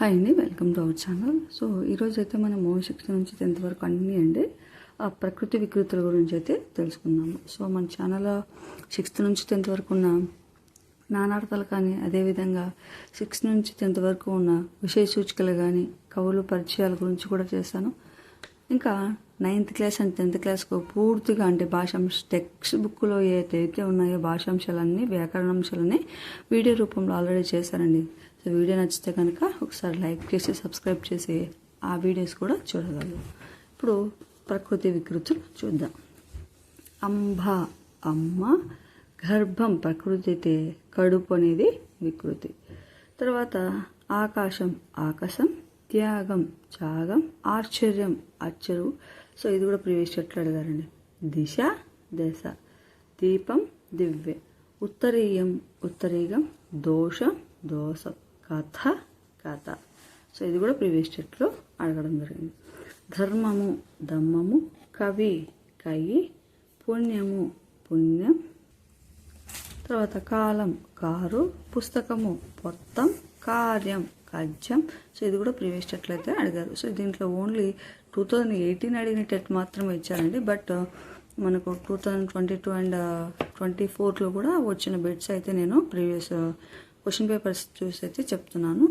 Hi అండి welcome to our channel so ఈరోజు అయితే మనం సిక్స్త్ నుంచి టెన్త్ వరకు అన్నీ అండి. ఆ ప్రకృతి వికృతుల గురించి అయితే తెలుసుకుందాము. సో మన ఛానల్ సిక్స్త్ నుంచి టెన్త్ వరకు ఉన్న నానార్థాలు కానీ అదేవిధంగా సిక్స్త్ నుంచి టెన్త్ వరకు ఉన్న విషయ సూచికలు కానీ కవులు పరిచయాల గురించి కూడా చేశాను. ఇంకా నైన్త్ క్లాస్ అండ్ టెన్త్ క్లాస్కు పూర్తిగా అంటే భాషాంశ టెక్స్ట్ బుక్లో ఏదైతే ఉన్నాయో భాషాంశాలన్నీ వ్యాకరణాంశాలన్నీ వీడియో రూపంలో ఆల్రెడీ చేశారండి. సో వీడియో నచ్చితే కనుక ఒకసారి లైక్ చేసి సబ్స్క్రైబ్ చేసి ఆ వీడియోస్ కూడా చూడగలరు. ఇప్పుడు ప్రకృతి వికృతులు చూద్దాం. అంబ అమ్మ గర్భం ప్రకృతి అయితే కడుపు అనేది వికృతి. తర్వాత ఆకాశం ఆకాశం. త్యాగం త్యాగం ఆశ్చర్యం ఆశ్చర్యం. సో ఇది కూడా ప్రీవియస్ ఎట్లా అడిగారండి. దిశ దశ దీపం దివ్య. ఉత్తరీయం ఉత్తరీయం దోషం దోషం. కథ కథ. సో ఇది కూడా ప్రీవియస్ చెట్లో అడగడం జరిగింది. ధర్మము దమ్మము కవి కయి పుణ్యము పుణ్యం. తర్వాత కాలం కారు పుస్తకము పొత్తం కార్యం. కజ్యం సో ఇది కూడా ప్రీవియస్ టెట్ అయితే అడిగారు. సో దీంట్లో ఓన్లీ టూ థౌజండ్ ఎయిటీన్ అడిగిన టెట్ మాత్రమే ఇచ్చారండి. బట్ మనకు two thousand twenty two and twenty ఫోర్లో కూడా వచ్చిన బిట్స్ అయితే నేను ప్రీవియస్ క్వశ్చన్ పేపర్స్ చూసి అయితే చెప్తున్నాను.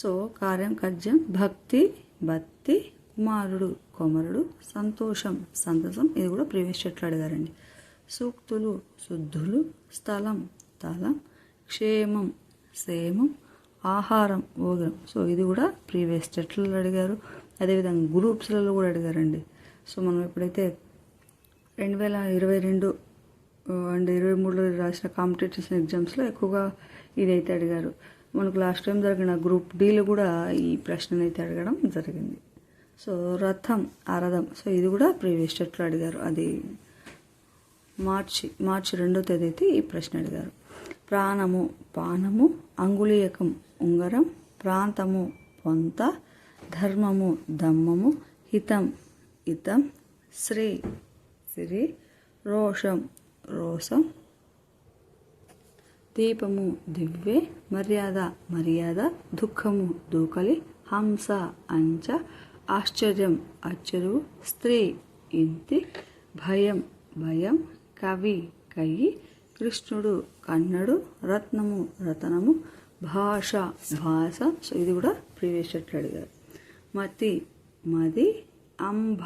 సో కార్యం కజ్యం భక్తి భక్తి కుమారుడు కొమరుడు సంతోషం సంతసం ఇది కూడా ప్రీవియస్ చెట్లు అడిగారండి. సూక్తులు శుద్ధులు స్థలం తలం క్షేమం క్షేమం ఆహారం భోగం సో ఇది కూడా ప్రీవియస్ చెట్లు అడిగారు. అదేవిధంగా గ్రూప్స్లలో కూడా అడిగారండి. సో మనం ఎప్పుడైతే రెండు వేల ఇరవై రెండు అండ్ ఇరవై మూడులో రాసిన కాంపిటేటివ్ ఎగ్జామ్స్లో ఎక్కువగా ఇదైతే అడిగారు. మనకు లాస్ట్ టైం జరిగిన గ్రూప్ డీలో కూడా ఈ ప్రశ్నను అయితే అడగడం జరిగింది. సో రథం అరథం సో ఇది కూడా ప్రీవియస్ చెట్లు అడిగారు. అది మార్చి మార్చి రెండో తేదీ అయితే ఈ ప్రశ్న అడిగారు. ప్రాణము పానము అంగుళీయకం ఉంగరం ప్రాంతము పొంత ధర్మము దమ్మము హితం హితం శ్రీ శ్రీ రోషం రోషం దీపము దివ్వే మర్యాద మర్యాద దుఃఖము దూకలి హంస అంచ ఆశ్చర్యం అచ్చరువు స్త్రీ ఇంతి భయం భయం కవి కయ్యి కృష్ణుడు కన్నడు రత్నము రతనము భాష భాష. సో ఇది కూడా ప్రీవియస్ చెట్లు అడిగారు. మతి మది అంబ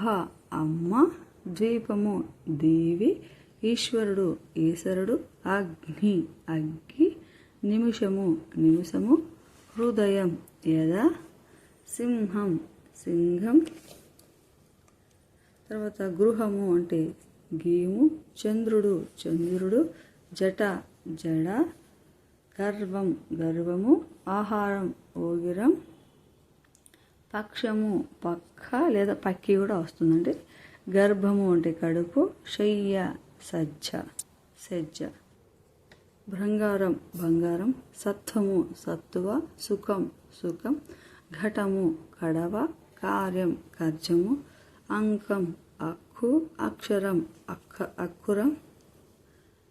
అమ్మ ద్వీపము దేవి ఈశ్వరుడు ఈశ్వరుడు అగ్ని అగ్గి నిమిషము నిమిషము హృదయం యదా సింహం సింహం. తర్వాత గృహము అంటే గీము చంద్రుడు చంద్రుడు జట జడ గర్వం గర్వము ఆహారం ఓగిరం పక్షము పక్క లేదా పక్కి కూడా వస్తుందండి. గర్భము అంటే కడుపు శయ్య సజ్జ సజ్జ. భృంగారం బంగారం సత్వము సత్తువ సుఖం సుఖం. ఘటము కడవ కార్యం కర్జము. అంకం అక్కు అక్షరం అక్క అక్కురం.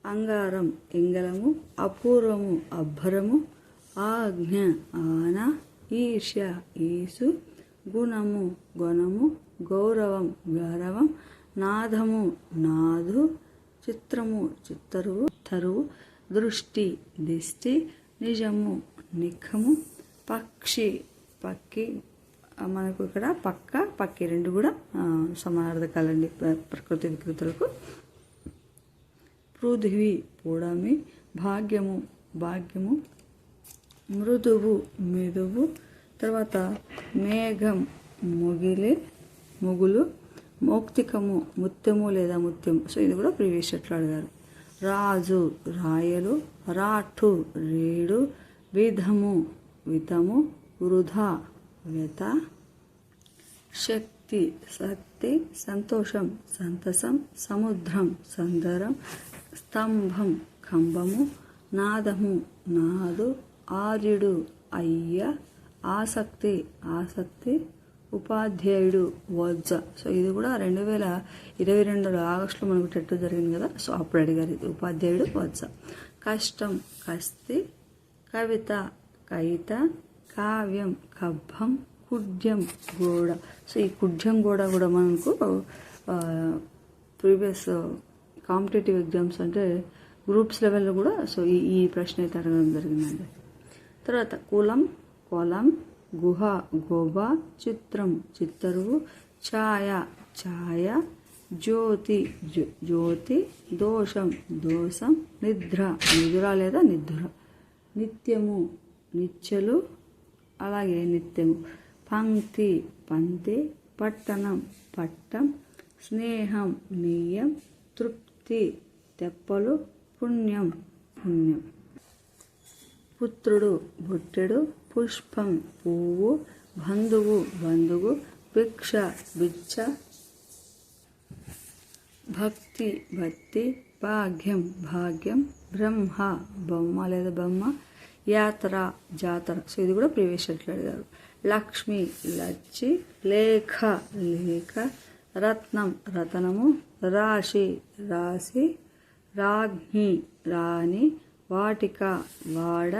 అంగారం ఎంగలము అపూర్వము అబ్బరము ఆజ్ఞ ఆన ఈర్ష్య ఈసు గుణము గుణము గౌరవం గౌరవం నాదము నాదు చిత్రము చిత్తరువు తరువు దృష్టి దిష్టి నిజము నిఖము పక్షి పక్కి మనకు ఇక్కడ పక్క పక్కి రెండు కూడా సమానార్థకాలండి ప్రకృతి వికృతులకు. పృథివీ పూడమి భాగ్యము భాగ్యము మృదువు మెదువు తర్వాత మేఘం ముగిలే ముగులు మౌక్తికము ముత్యము లేదా ముత్యము. సో ఇది కూడా ప్రీవియస్ ఎట్లా అడిగారు. రాజు రాయలు రాఠు రేడు విధము విధము వృధా వ్యత శక్తి శక్తి సంతోషం సంతసం సముద్రం సందరం స్తంభం కంబము నాదము నాదు ఆర్యుడు అయ్య ఆసక్తి ఆసక్తి ఉపాధ్యాయుడు వజ్జ. సో ఇది కూడా రెండు వేల ఇరవై రెండులో ఆగస్టులో మనకు టెట్ జరిగింది కదా? సో అప్పుడు అడిగారు ఇది ఉపాధ్యాయుడు వజ్జ. కష్టం కస్తి కవిత కవిత కావ్యం కబ్బం కుడ్యం గోడ. సో ఈ కుడ్యం గోడ కూడా మనకు ప్రీవియస్ కాంపిటేటివ్ ఎగ్జామ్స్ అంటే గ్రూప్స్ లెవెల్లో కూడా సో ఈ ఈ ప్రశ్న అయితే అడగడం జరిగిందండి. తర్వాత కులం కొలం గుహ గోబ చిత్రం చిత్తరువు ఛాయ ఛాయ జ్యోతి జ్యోతి దోషం దోషం నిద్ర నిద్ర లేదా నిద్ర నిత్యము నిత్యలు అలాగే నిత్యము పంక్తి పంక్తి పట్టణం పట్టం స్నేహం నీయం తృప్తి తెప్పలు పుణ్యం పుణ్యం. పుత్రుడు బుట్టెడు పుష్పం పువ్వు బంధువు బంధువు భిక్ష బిచ్చ భక్తి భక్తి భాగ్యం భాగ్యం బ్రహ్మ బొమ్మ లేదా బొమ్మ యాత్ర జాతర. సో ఇది కూడా ప్రీవియస్ ఎట్లా అడిగారు. లక్ష్మి లచ్చి లేఖ లేఖ రత్నం రతనము రాశి రాశి రాజ్ఞి రాణి వాటిక వాడ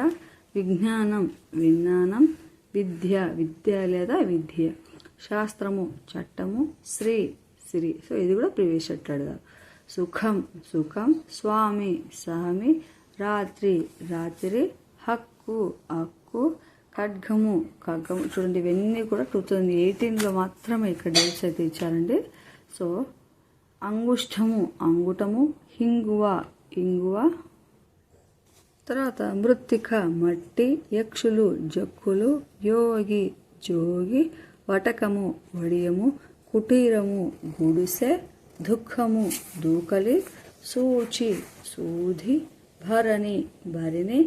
విజ్ఞానం విజ్ఞానం విద్య విద్య లేదా విద్య. శాస్త్రము చట్టము శ్రీ శ్రీ. సో ఇది కూడా ప్రీవియస్ సుఖం సుఖం స్వామి స్వామి రాత్రి రాత్రి హక్కు హక్కు ఖడ్గము ఖడ్గము. చూడండి ఇవన్నీ కూడా టూ థౌజండ్ ఎయిటీన్లో మాత్రమే ఇక్కడ డేట్స్ అయితే ఇచ్చారండి. సో అంగుష్టము అంగుటము హింగువ ఇంగువ. తర్వాత మృత్తిక మట్టి యక్షులు జక్కులు యోగి జోగి వటకము వడియము కుటీరము గుడిసె దుఃఖము దూకలి సూచి సూధి భరణి భరిణి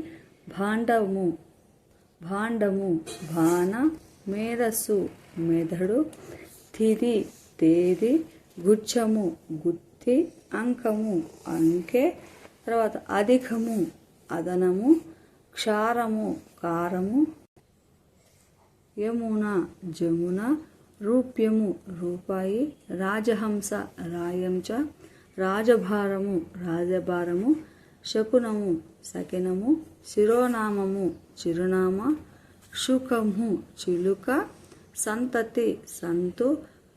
భాండము భాండము బాణ మేధస్సు మెదడు తిది తేది గుచ్చము గుత్తి అంకము అంకె తర్వాత అధికము అదనము క్షారము కారము యమున జమున రూప్యము రూపాయి రాజహంస రాయంచ రాజభారము రాజభారము శకునము సకినము శిరోనామము చిరునామా శుకము చిలుక సంతతి సంతు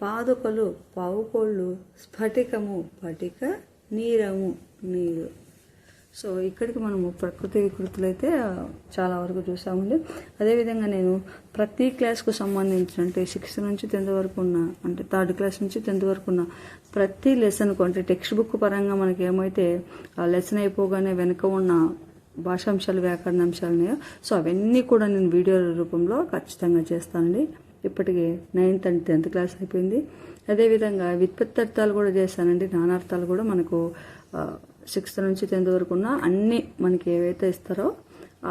పాదుకలు పావుకోళ్ళు స్ఫటికము పటిక నీరము నీరు. సో ఇక్కడికి మనము ప్రకృతి వికృతులు అయితే చాలా వరకు చూసామండి. అదేవిధంగా నేను ప్రతి క్లాస్కు సంబంధించిన అంటే సిక్స్త్ నుంచి టెన్త్ వరకు ఉన్న అంటే థర్డ్ క్లాస్ నుంచి టెన్త్ వరకు ఉన్న ప్రతి లెసన్కు అంటే టెక్స్ట్ బుక్ పరంగా మనకి ఏమైతే ఆ లెసన్ అయిపోగానే వెనుక ఉన్న భాషాంశాలు వ్యాకరణాంశాలు ఉన్నాయో సో అవన్నీ కూడా నేను వీడియో రూపంలో ఖచ్చితంగా చేస్తానండి. ఇప్పటికి నైన్త్ అండ్ టెన్త్ క్లాస్ అయిపోయింది. అదేవిధంగా వ్యుత్పత్తార్థాలు కూడా చేశానండి. నానార్థాలు కూడా మనకు సిక్స్త్ నుంచి టెన్త్ వరకు ఉన్న అన్ని మనకి ఏవైతే ఇస్తారో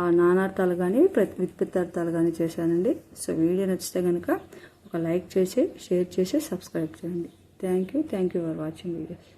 ఆ నానార్థాలు కానీ ప్రతి వ్యుత్పత్తార్థాలు కానీ చేశానండి. సో వీడియో నచ్చితే కనుక ఒక లైక్ చేసి షేర్ చేసి సబ్స్క్రైబ్ చేయండి. Thank you. Thank you for watching videos.